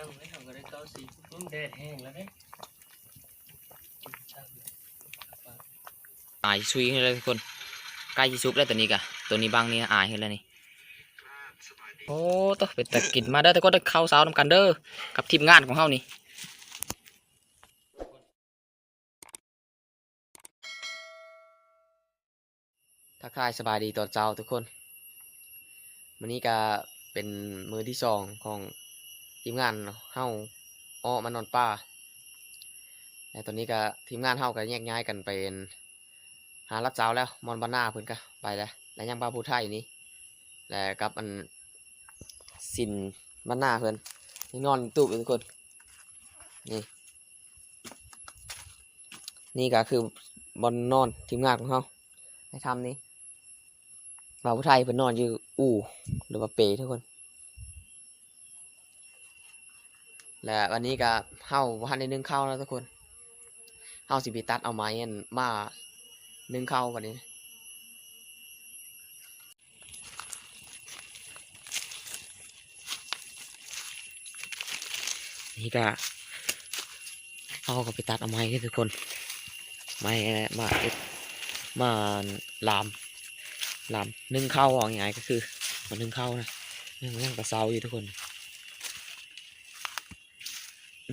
ยังไม่ทำก็ได้เก้าสิบมันแดดแห้งแล้วเด้อายซุยให้เลยทุกคนใกล้จะซุกแล้วตัวนี้กะตัวนี้บางนี่อายให้แล้วนี่โอ้ตัวเป็นตะกินมาเด้อแต่ก็ได้เข้าสาวนำกันเด้อกับทีมงานของเฮานี่ทักทายสบายดีตอนเช้าทุกคนวันนี้ก็เป็นมือที่สองของ ทีมงานเฮาอ้อมานอนป่าแต่ตอนนี้ก็ทีมงานเฮาก็แยกย้ายกันไปเป็นหารับสาวแล้วมอนบาน่าเพิ่นก็ไปแล้วแล้วยังบาผู้ไทยนี่แล้วกับอันสินบาน่าเพิ่นนอนตู้อยู่ทุกคนนี่นี่ก็คือบอลนอนทีมงานของเขาในทำนี้บาผู้ไทยเพิ่นนอนอยู่อู่หรือว่าเปทุกคน และวันนี้ก็เฮาบ่ทันได้นึ่งข้าวแล้วทุกคนเฮาสิไปตัดเอาไม้นมานึ่งข้าววันนี้นี่ก็เอาก็ไปตัดเอาไม้ทุกคนไม้มาเอ็ดมาลามลามนึ่งข้าวว่าง่ายๆก็คือมานึ่งข้าวนะนึ่งย่างกระเซาอยู่ทุกคน ม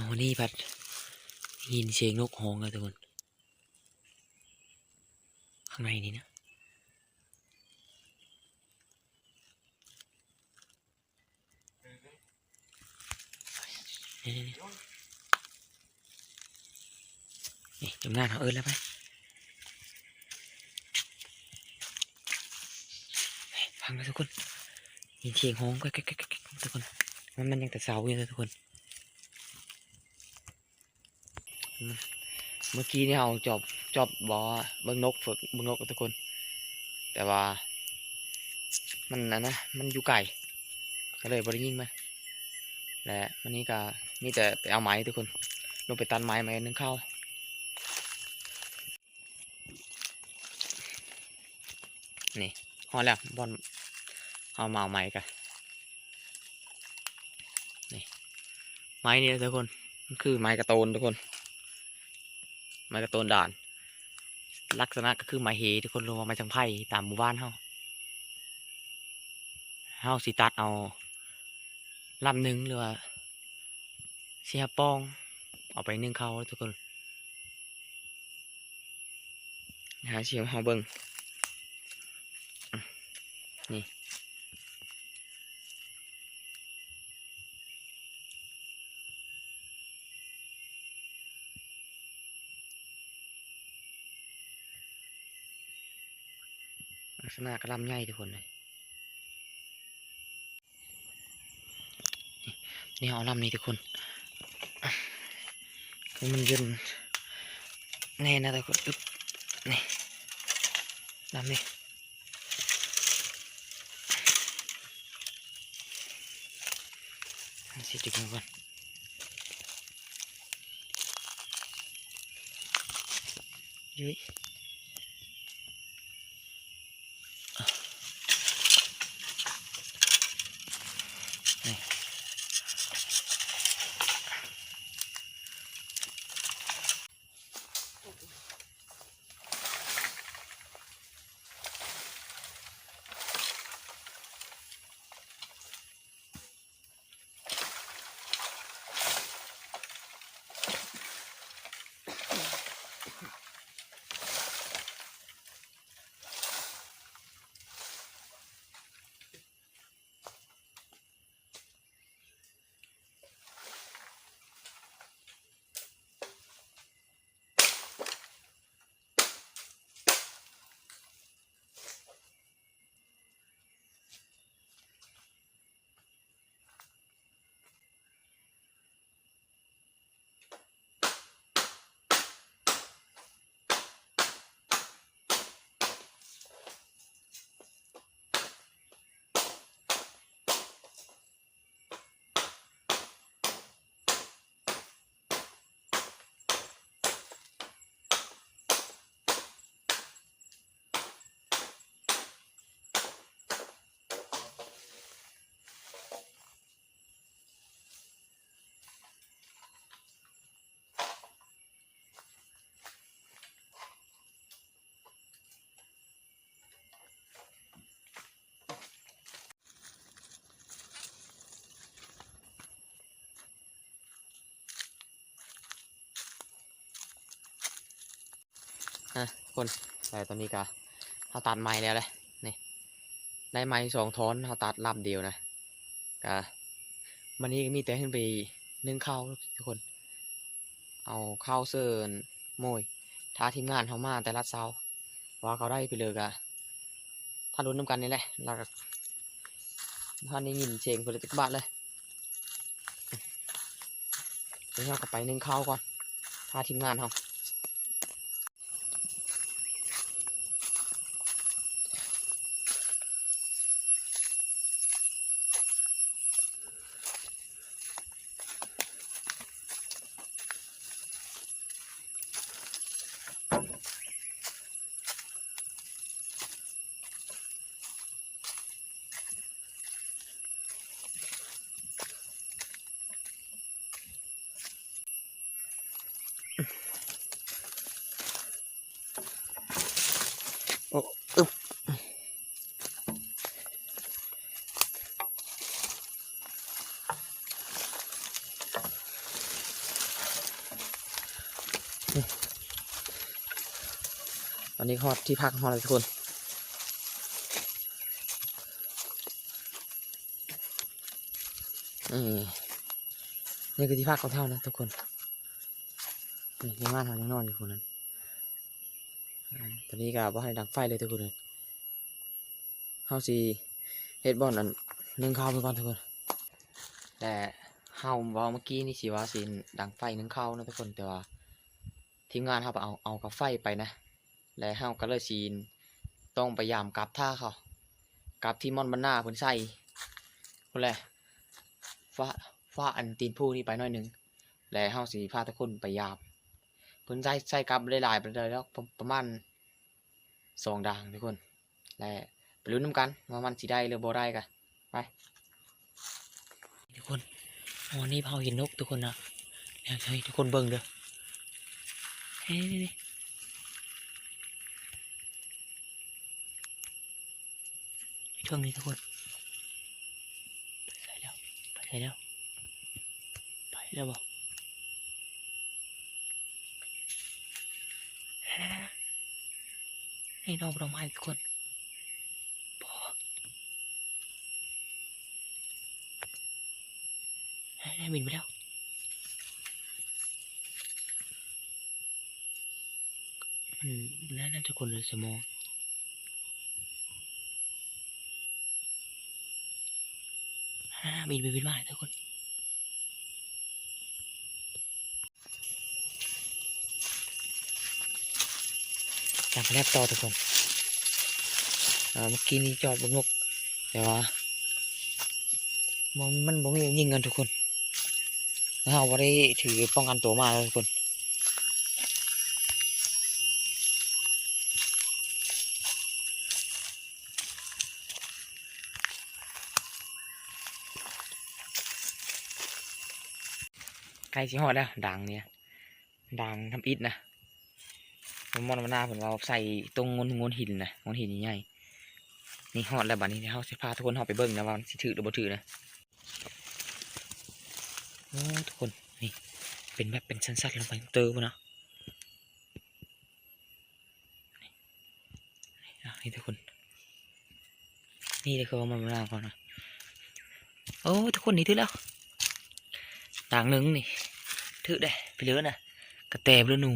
าวันนี้พัดยินเสียงนกฮองอะทุกคน ข้างในนี้นะนี่นี่นี่นี่ จำหน้าเขาเอิญแล้วไปเฮ้ยฟังนะทุกคนยินเสียงฮ้องก็ทุกคน มันมันยังแต่เสาอยู่นะทุกคน เมื่อกี้เนี่เราจอบจอบบอกว่าเบิ้งนกฝึกเบิ้งนกทุกคน แต่ว่า มันอันนะ มันอยู่ไกลก็เลยบริยิงมาและวันนี้ก็มีแต่ไปเอาไม้ทุกคนลงไปตันไม้มานึ่งข้า นี่ฮอแล้วบอลเอามาเอาไม้กันนี่ไม้นี่ทุกคนมันคือไม้กระโตนทุกคน ไม้กระโตนด่าน ลักษณะก็คือไม้เฮทุกคนลงมาไม้จังไผ่ตามหมู่บ้านเฮาเฮาสิตัดเอาลำหนึ่งหรือว่าเสียปองเอาไปนึ่งเขาทุกคนหาเสียงเฮาเบิง นี่ลักษณะกระลำใหญ่ทุกคนเลยนี่เอาลำนี้ทุกคนคือมันยืนแน่นะทุกคนอึ๊บนี่ลำนี้ สิจุด คนแต่ตอนนี้ก็เขาตัดไม้แล้วเลยนี่ได้ไม้สองท้อนเขาตัดลำเดียวนะก็วันนี้ก็มีแต่ขึ้นไปนึ่งข้าวทุกคน เอาข้าวเสิร์นโมยถ้าทีมงานเขามาแต่ละเช้าว่าเขาได้ไปเลยกะถ้ารุ้นน้ำกันนี่แหละแล้วก็ท่านนี้ยินเชงคนละจักบาทเลยเดี๋ยวเราก็ไปนึ่งข้าวก่อนถ้าทีมงานเขา นนี้ฮอดที่พักฮอดเลยทุกคนนี่นี่คือที่พักของเท่านะทุกคนนี่ยังบ้านเขายังนอนอยู่คนนั้นตอนนี้ก็บ่ให้ดังไฟเลยทุกคนเลยเฮาสิเฮ็ดบ่อนอันนึ่งข้าวไปก่อนทุกคนแต่เฮาเว้าเมื่อกี้นี่สิว่าสิดังไฟนึ่งข้าวนะทุกคนแต่ว่าทีมงานเฮาไปเอาเอากับไฟไปนะ และเฮาก็เลยสิต้องไปยามกลับท่าเขากลับที่ม่อนบรรณาเพิ่นใส่พุ่นแหละฟ้าฟ้าอันตีนผู้นี่ไปหน่อยหนึ่งและเฮาสิพาทุกคนไปยามเพิ่นใส่ใส่กลับหลายๆไปเลยแล้วประประมาณสองด่างทุกคน และไปลุ้นน้ำกันว่ามันสิได้หรือบ่ได้กันไปทุกคนวันนี้เผาเห็นนกทุกคนนะอยากให้ทุกคนเบิ่งเด้อเฮ้ยนี่ ช่วงนี้ทุกคน ไปใส่แล้ว ไปใส่แล้ว ไปแล้วบอกให้ดอกดอกไม้ทุกคนพอให้บินไปแล้วมันน่าน่าจะคนเลยสมองอ่า บินไปบินมาทุกคนจับแลบต่อทุกคนเมื่อกี้นี้จอดบนนกแต่ว่ามันมันบ่มียิงกันทุกคนแล้วเราบ่ได้ถือป้องกันตัวมาแล้วทุกคน ใก ล้สิฮอดแล้วดังเนี่ยดังทำอิฐนะผมมองมาหน้าผมเราใส่ตรงงนงนหินนะงนหินใหญ่นี่ฮอดแล้วบัดนี้เดี๋ยวเราสิพาทุกคนเข้าไปเบิ่งนะว่ามันสิถือหรือบ่ถือนะโอ้ทุกคนนี่เป็นแบบเป็นสั้นๆลงไปเติมนะนี่อะนี่ทุกคน นี่เลยคือมันมาหน้าก่อนนะโอ้ทุกคนนี่ถือแล้วด่างหนึ่งนี่ ถือได้ไปเลือนะกระแตบแล้วหนู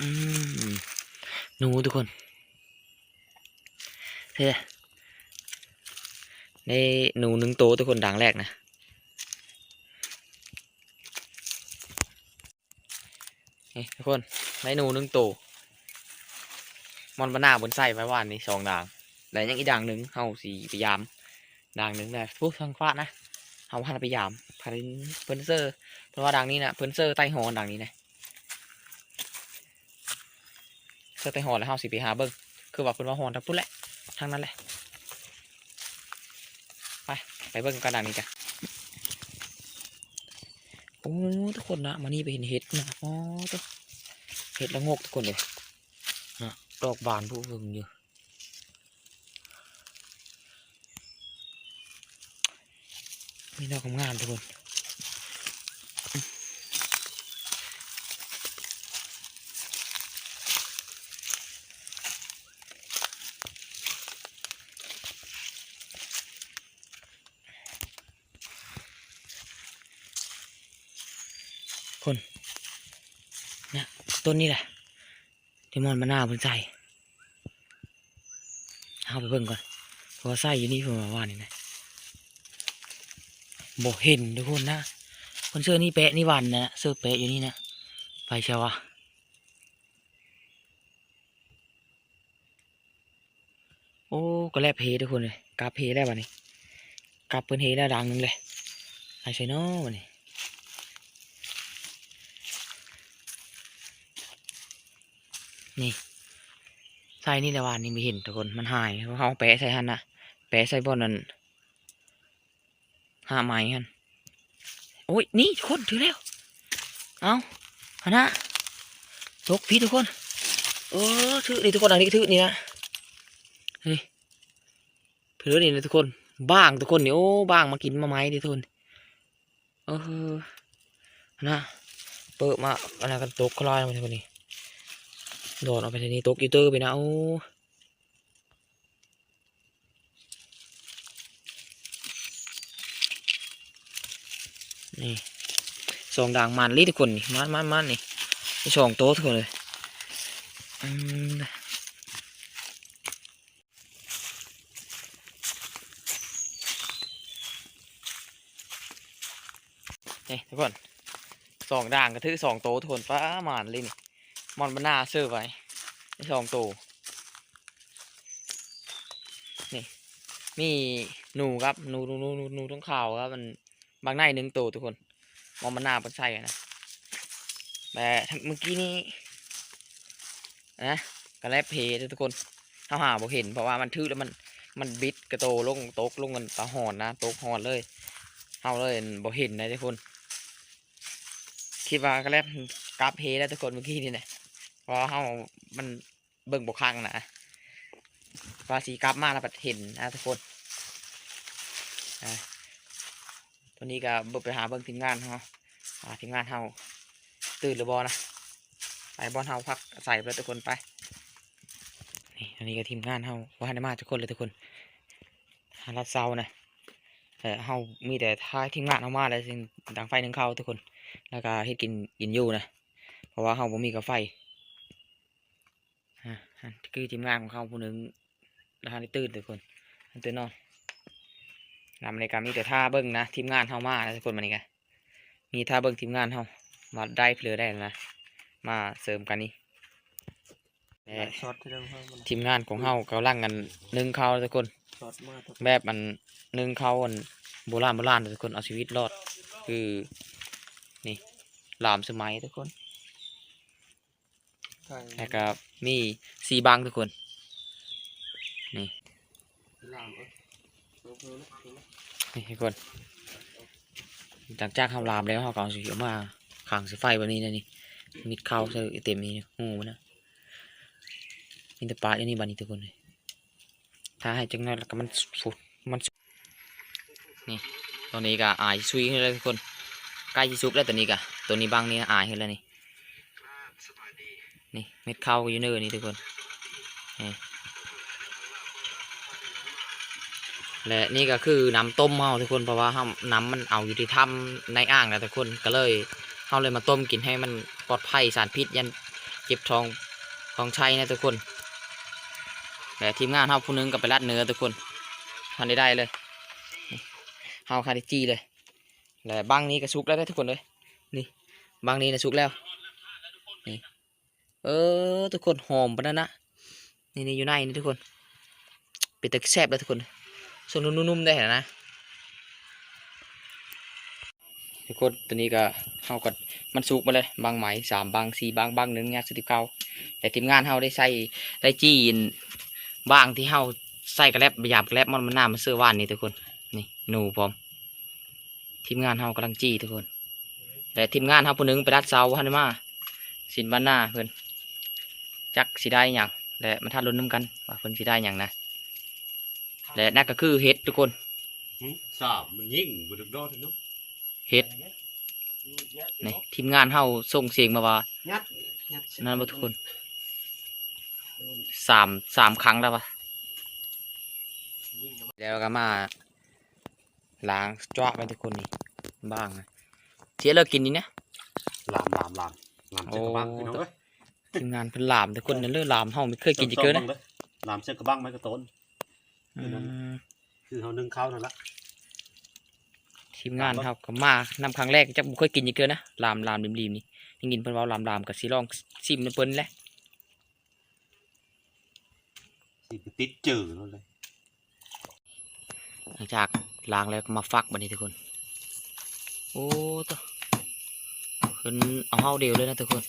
อืมหนูทุกคนเฮ้ยในหนูหนึ่งโตวทุกคนดังแรกนะนี่ทุกคนในหนูหนึ่งโตวมอนบานาบนไส้ไว้วานนี่สองด่างแล้วยังอีกด่างหนึ่งเฮาสีพยายามด่างหนึ่งเลยพวกทางฟ้านะ เฮาพาไปยามพาไปเพิ่นเซอร์เพราะว่าด่างนี้นะเพิ่นเซอร์ใต้หอนด่างนี้นะเสื้อไตหอนแล้วเฮาสิไปหาเบิ่งคือว่าเพิ่นว่าหอนทั้งพุ่นแหละทั้งนั้นแหละไปไปเบิ่งกระดานนี้จ้ะโอ้ทุกคนนะมานี่ไปเห็นเห็ดนะอ๋อตัวเห็ดละงกทุกคนเลยดอกบานผู้เบิ่งอยู่ มีดอกงานทุกคนคนเนี่ยต้นนี้แหละที่มอนมะนาวบนใจเอาไปเพิ่งก่อนเพราะว่าใส่อยู่นี่ผมมาว่านี่นะ บ่เห็นทุกคนนะคนเสื้อนี่แปะนี่หวันนะเสื้อแปะอยู่นี่นะไปเชียววะโอ้ก็แลบเพทุกคนเลยกาบเพได้ป่ะนี่กาบเพิ่นเฮได้ดังหนึงเลยไอ้ใช่เนาะวะนี่นี่ใส่นี่แหละวานนี่ไม่เห็นทุกคนมันหายเพราะเขาแปะใส่หันนะแปะใส่บอนนั้น ห้าไม้หัน โอ้ย นี่ทุกคนถือแล้ว เอาหันะตกพี่ทุกคน เออถือนี่ทุกคนอันนี้ถือนี่นะนี่ถือนี่นะทุกคน บ้างทุกคนนี่โอ้บ้างมากินมาไม้ดิทุกคน เออหันนะเปิดมาอะไรกันตกคลายมาทุกคนนี่โดดออกไปทีนี้ตกอีเตอร์ไปนะโอ้ นี่สองด่างมันลิทุกคนนี่มันมันมันนี่สองโต๊ะทุกคนเลยนี่ทุกคนสองด่างกระทือสองโต๊ะทุกคนป้ามานเลยนี่มอนบานาเซอร์ไว้สองโตัวนี่มีหนูครับหนูหนูหนูหนูต้องข่าวครับมัน บางในหนึ่งตัวทุกคนมอนบานาเป็นใส่อะนะแต่เมื่อกี้นี้นะกระแลบเพทุกคนเขาหาบ่เห็น เพราะว่ามันทื่อแล้วมันมันบิดกระโตลงโตกลงกันตาหอนนะโตกหอนเลยเขาเลยบ่เห็นนะทุกคน คิดว่ากระแลบกราบเพแล้วทุกคนเมื่อกี้นี่นะเพราะเฮามันเบิ่งบกครั้งนะว่าสีกลับมาแล้วเห็นนะทุกคนอะ ตัวนี้ก็บไปหาเบิ่งทีมงานเฮาอ่าทีมงานเฮาตื่นหรือบอนะไปบอลเฮาพักใส่ไปแล้วทุกคนไปนี่อันนี้ก็ทีมงานเฮาว่าให้มาทุกคนเลยทุกคนหาลัดเซานะแต่เฮามีแต่ท้ายทีมงานเฮามาแล้วซึ่งดังไฟหนึ่งเข้าทุกคน แล้วก็เฮ็ดกินกินอยู่นะเพราะว่าเขาบ่มีกาไฟฮะคือทีมงานของเขาผู้หนึ่งแล้วเขาตื่นทุกคนอันตื่นนอน นำในการมีแต่ท่าเบิ้งนะทีมงานเขามานะทุกคนมานี่ไงมีท่าเบิ้งทีมงานเขามาได้เพลือได้แล้วนะมาเสริมกันนี่และช็อตที่เริ่มเข้ามันทีมงานของเขากำลังกันนึ่งเขาทุกคนช็อตมากทุกแบบมันนึ่งเขาอันโบราณโบราณทุกคนเอาชีวิตรอด คือนี่หลามสมัยทุกคนทางแล้วก็มีสีบางทุกคนลามเอ้ยลงเลยนะลง นะนี่ทุกคนหลังจากทำลามแล้วเขาก็เอาสีเขียวมาขังสีไฟแบบนี้นะนี่มิดเข้าเต็มนี่งูมันนะนี่แต่ปลาอย่างนี้บานี้ทุกคนเลยถ้าให้จังนั้นแล้วก็มันสุดมันนี่ตอนนี้ก็อายซุยขึ้นแล้วทุกคนใกล้จะสุกแล้วตัวนี้ก็ตัวนี้บางนี่อายขึ้นแล้วนี่นี่เม็ดเข้าอยู่เนื้อนี่ทุกคนนี่ และนี่ก็คือน้ำต้มเฮาทุกคนเพราะว่าเฮาน้ำมันเอาอยู่ที่ถ้ำในอ่างนะทุกคนก็เลยเฮาเลยมาต้มกินให้มันปลอดภัยสารพิษยันเจ็บทองทองชัยนะทุกคนและทีมงานเฮาผู้หนึงก็ไปรัดเนื้อทุกคนทันได้ได้เลยเฮาคาดิจีเลยและบางนี้ก็สุกแล้วได้ทุกคนเลยนี่บางนี้นะสุกแล้วนี่เออทุกคนหอมปะนั่นนะนี่นี่อยู่ในนี่ทุกคนเป็นตะแซ่บแล้วทุกคน ส่วนนุ่มๆได้เห็นนะทุกคนตัวนี้ก็เฮาก็มันสุกมาเลยบางไหมสามบางสี่บางบางหนึ่งงานสิบเก้าแต่ทีมงานเฮาได้ใส่ได้จีนบางที่เฮาใส่กระแลบหยาบกระแลบมันมันหน้ามันเสื้อว่านนี่ทุกคนนี่หนูพร้อมทีมงานเฮากำลังจี้ทุกคน แต่ทีมงานเฮาผู้หนึงไปรัดเสาฮันมาสินบ้านหน้าเพิ่อนจักสิได้หยังและมาทัดลุ้นน้ำกันว่าเพิ่นสิได้หยังนะ และนั่นก็คือเห็ดทุกคนสามมันยิ่งบุดดอดเนาะเห็ดนี่ทีมงานเฮาส่งเสียงมาว่ายัดยัดนั่นบ่ทุกคนสามสามครั้งแล้วปะแล้วก็มาล้างจ้วะไปทุกคนนี่บ้างนะเสียเลิกกินนี่นะลามลามลามลามเชือกกระบังพี่น้องเอ้ยทีมงานเพิ่นลามทุกคนนั่นเด้อลามเฮาไม่เคยกินจักเกินนะบิ่งด้ลามเชือกกระบังไม้กระต้น อืมคือเฮานึ่งข้าวนั่นละทีมงานครับก็มานำครั้งแรกจักบ่เคยกินจักเกินนะลามลามริมๆนี่ได้ยินเพิ่นเว้าลามลามก็สิลองซิมเพิ่นแหละสิไปติดจืดนั่นเลยหลังจากล้างแล้วก็มาฟักบัดนี้ทุกคน โอ้ตัวเพิ่นเอาเฮาเดียวเลยนะทุกคน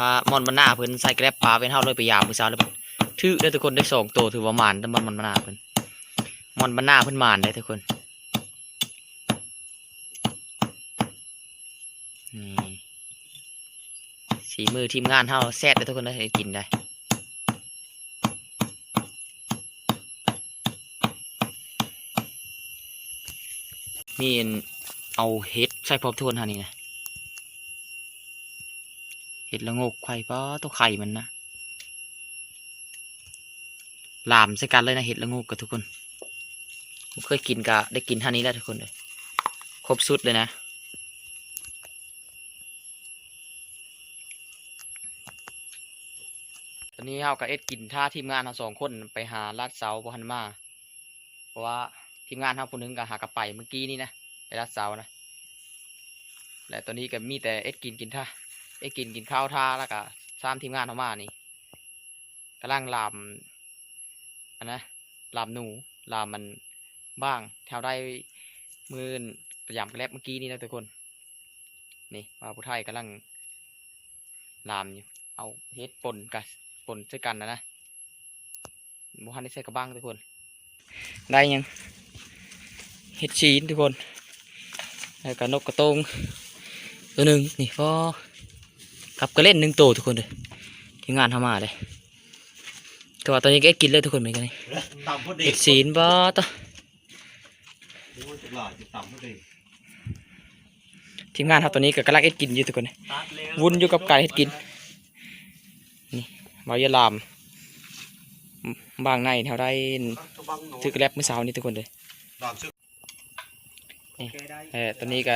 ปลามอนบานหน้าเพิ่นใส่แกร็บปลาเป็นเฮาเลยไปยามมื้อเช้าแล้วเพิ่นถือได้ทุกคนได้สองตัวถือว่ามานแต่มันมันบานหน้าเพิ่นมอนบานหน้าเพิ่นมานได้ทุกคนนี่สีมือทีมงานเฮาแซ่บได้ทุกคนได้กินได้มีอันเอาเห็ดใส่พร้อมทุกคนฮะนี่นะ เห็ดละงกไข่ป้าตัวไข่มันนะลามใส่กันเลยนะเห็ดละงกกับทุกคนผมเคยกินกะได้กินท่านี้แล้วทุกคนเลยครบสุดเลยนะตอนนี้เฮากับเอ็ดกินท่าทีมงานเราสองคนไปหาลาดเสาบฮันมาเพราะว่าทีมงานเราคนนึงก็หากระไปเมื่อกี้นี่นะไปลาดเสานะและตอนนี้ก็มีแต่เอ็ดกินกินท่า เอ็ดกินกินข้าวท่าแล้วก็สามทีมงานเขามานี่กำลังลามอันนะลามหนูลามมันบ้างแถวได้มือนประยำกระแลบเมื่อกี้นี่นะทุกคน นี่มาผู้ไทยกำลังลามอยู่ เอาเฮ็ดปนกันปนใส่กันนะนะบุฮันได้ใส่กระบังทุกคน ได้ยังเห็ดชีนทุกคน แล้วก็นกกระตงตัวหนึ่งนี่พอ กับกระเล่นหนึ่งตัวทุกคนเลยที่งานทำมาเลยแต่ว่าตอนนี้ก็เอ็ดกินเลยทุกคนเหมือนกันนี่ต่ำพอดีเห็ดชีนบ่ต่อดูว่าจะหลายจะต่ำพอดีทีมงานครับตอนนี้ก็กำลังเอ็ดกินอยู่ทุกคนเลยวุ่นอยู่กับการเฮ็ดกินบาวยาลามบางในแถวได้กระบังหนูถือกระแลบเมื่อเช้านี้ทุกคนเลยลามเชือกเออตอนนี้ก็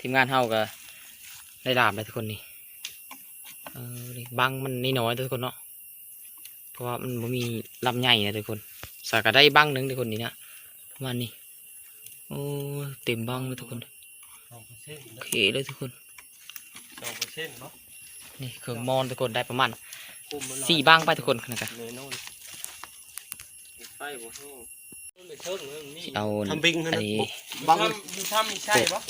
ทีมงานเฮาก็ได้ลามแล้วทุกคนนี่ เออนี่บังมันนี่น้อยๆทุกคนเนาะเพราะว่ามันบ่มีลำใหญ่นะทุกคนสาก็ได้บังหนึงทุกคนนี่นะประมาณนี้โอ้เต็มบังเลยทุกคนสองเปอร์เซ็นต์โอเคเลยทุกคนสองเปอร์เซ็นต์เนาะนี่เครื่องมอนทุกคนได้ประมาณคุมมันหลายสี่บังไปทุกคนนะครับเนยโน่นไฟบ่ฮู้มันไปเชิงเรื่องนี้เอาทำบิงอัให้นนะนี้บังทำอยู่ถ้ำมีใช่ปะ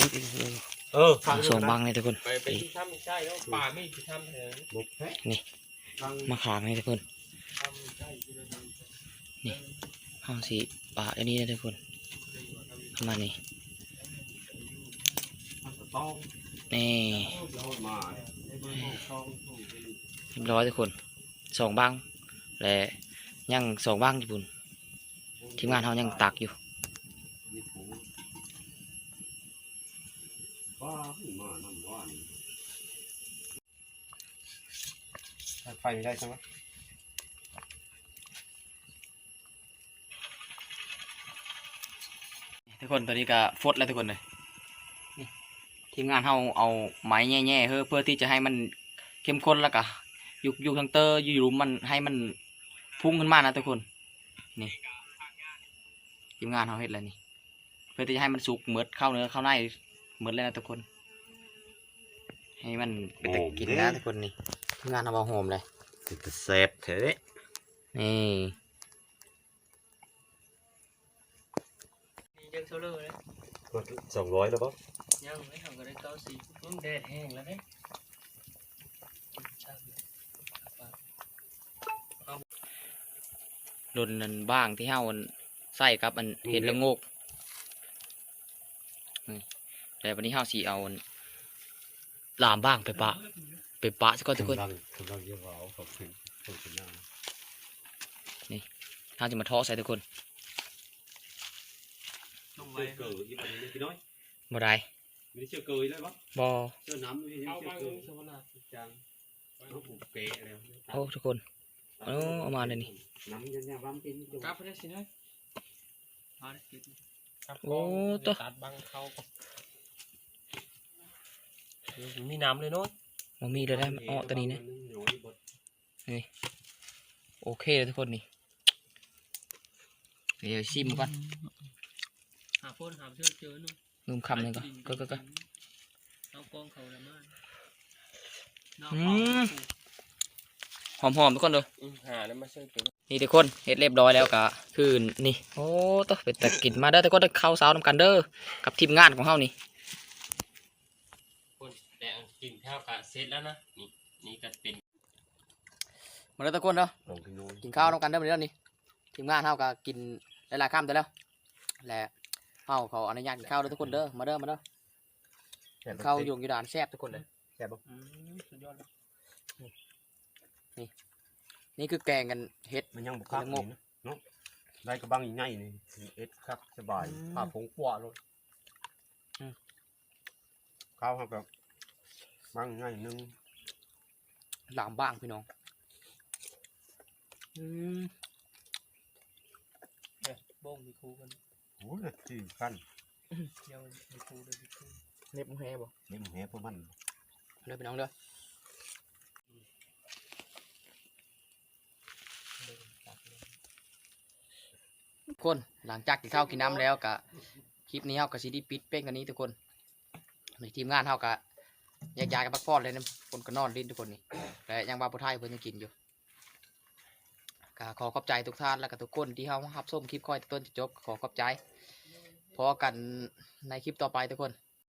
เออเอาสองบังเลยทุกคนไปไปที่ถ้ำมีใช่แล้วป่าไม่ที่ถ้ำแถวนี้บุกแพะนี่บังมาขามให้ทุกคนถ้ำมีใช่ที่เราเดินไปห้องสีปลาอันนี้นะทุกคนประมาณนี้ต้องนี่เรามาเรียบร้อยทุกคนสองบังและยังสองบังญี่ปุ่นทีมงานเขายังตักอยู่ นี่ผมว้าขึ้นมาน้ำว่าน ไฟไม่ได้ใช่ไหมทุกคนตอนนี้ก็ฟดแล้วทุกคนเลยนี่ทีมงานเขาเอาไม้แง่ๆเพื่อเพื่อที่จะให้มันเข้มข้นแล้วก็ยุกยุกทั้งเตอร์อยู่หลุมมันให้มันพุ่งขึ้นมานะทุกคนนี่ทีมงานเขาเฮ็ดอะไรนี่เพื่อที่จะให้มันสุกเหมือดเข้าเนื้อเข้าในเหมือดเลยนะทุกคน ให้มันเป็นตะกินนะทุกคนนี่ทีม งานเอามาโฮมเลยจะเซฟเถอะนี่มียังโซเลอร์เลยสองร้อยแล้วป่ะยังไม่ทำก็ได้เก้าสิบมันแดดแห้งแล้วเนี่ยรนนันบ้างที่เฮาอันใส่กับอันเห็ดละโงกนี่แต่วันนี้เฮาสีเอาอันลามบ้างไปปะ ไปปะซะก่อนทุกคนกำลังกำลังเยอะเอาขอบคุณขอบคุณหน้าเฮาจะมาทอใส่ทุกคนลงเชื่ไว้อเกลือที่มันไม่กี่น้อยบ่ได้ไม่ได้เชื่อเกลือเลยป่ะบ่เชื่อน้ำไม่ใช่เอาเชื่บาองเกลือสมนาจังเอาผมเกะแล้วโอ้ทุกคนเอาเอามาเลยนี่น้ำยังยังบ้ามกินกลับไปได้สินะพาได้กินครับโอ้ตัวตัดบังเขาก่อนเดี๋ยวมีน้ำเลยเนาะบ่มีเลยได้อ้อตัวนี้นะโยนบดโอเคเลยทุกคนนี่เดี๋ยวชิมก่อนหาพ่นหาเชื่อเจอเนาะลืมคำหนึงก่อนก็ก็ก็เอากองเขาละมาอืมหอมๆทุกคนเลยอืมหาแล้วมาเชื่อเจอนี่ทุกคนเฮ็ดเรียบร้อยแล้วก็คือนี่โอ้ตัวเป็นแต่กินมาเด้อทุกคนเข้าสาวนำกันเด้อกับทีมงานของเฮานี่คนแต่ กินข้าวกะเสร็จแล้วนะนี่นี่ก็เป็นมาเด้อทุกคนเด้อลงกินนูนกินข้าวนำกันเด้อมื้อนี้เด้อนี่ทีมงานเฮาก็กินหลายๆคำแต่แล้วและเฮาขออนุญาตกินข้าวเด้อทุกคนเด้อมาเด้อมาเด้อแซ่บบ่ข้าวอยู่อยู่ด่านแซ่บทุกคนเลยแซ่บบ่อืมสุดยอดเลยนี่คือแกงกันเฮ็ดมันยังบ่คักมันงกนี่นะเนาะได้กระบังใหญ่ๆนี่เอ็ดคักสบายอืมผ้าผงกว่าเลยอืมข้าวครับแบบ บังใหญ่หนึงหลามบ้างพี่น้องอืมเอ้ยโบ้งมีครูกันโอ้ยที่กันเดี๋ยวมีครูเลยมีครูเน็บแฮบ่นี่มันแหพวกมันเด้อพี่น้องเด้อเดินตัดเลยทุกคนหลังจากกินข้าวกินน้ำแล้วก็คลิปนี้เฮาก็สิได้ปิดเป้งกันนี้ทุกคนในทีมงานเฮาก็ แยกย้ายกันพักผ่อนเลยนะคนก็นอนลิ้นทุกคนนี่แต่ยังบาปุไทยเพิ่นยังกินอยู่ก็ขอขอบใจทุกท่านและก็ทุกคนที่เฮารับชมคลิปค่อยต้นจนจบขอขอบใจพอกันในคลิปต่อไปทุกคน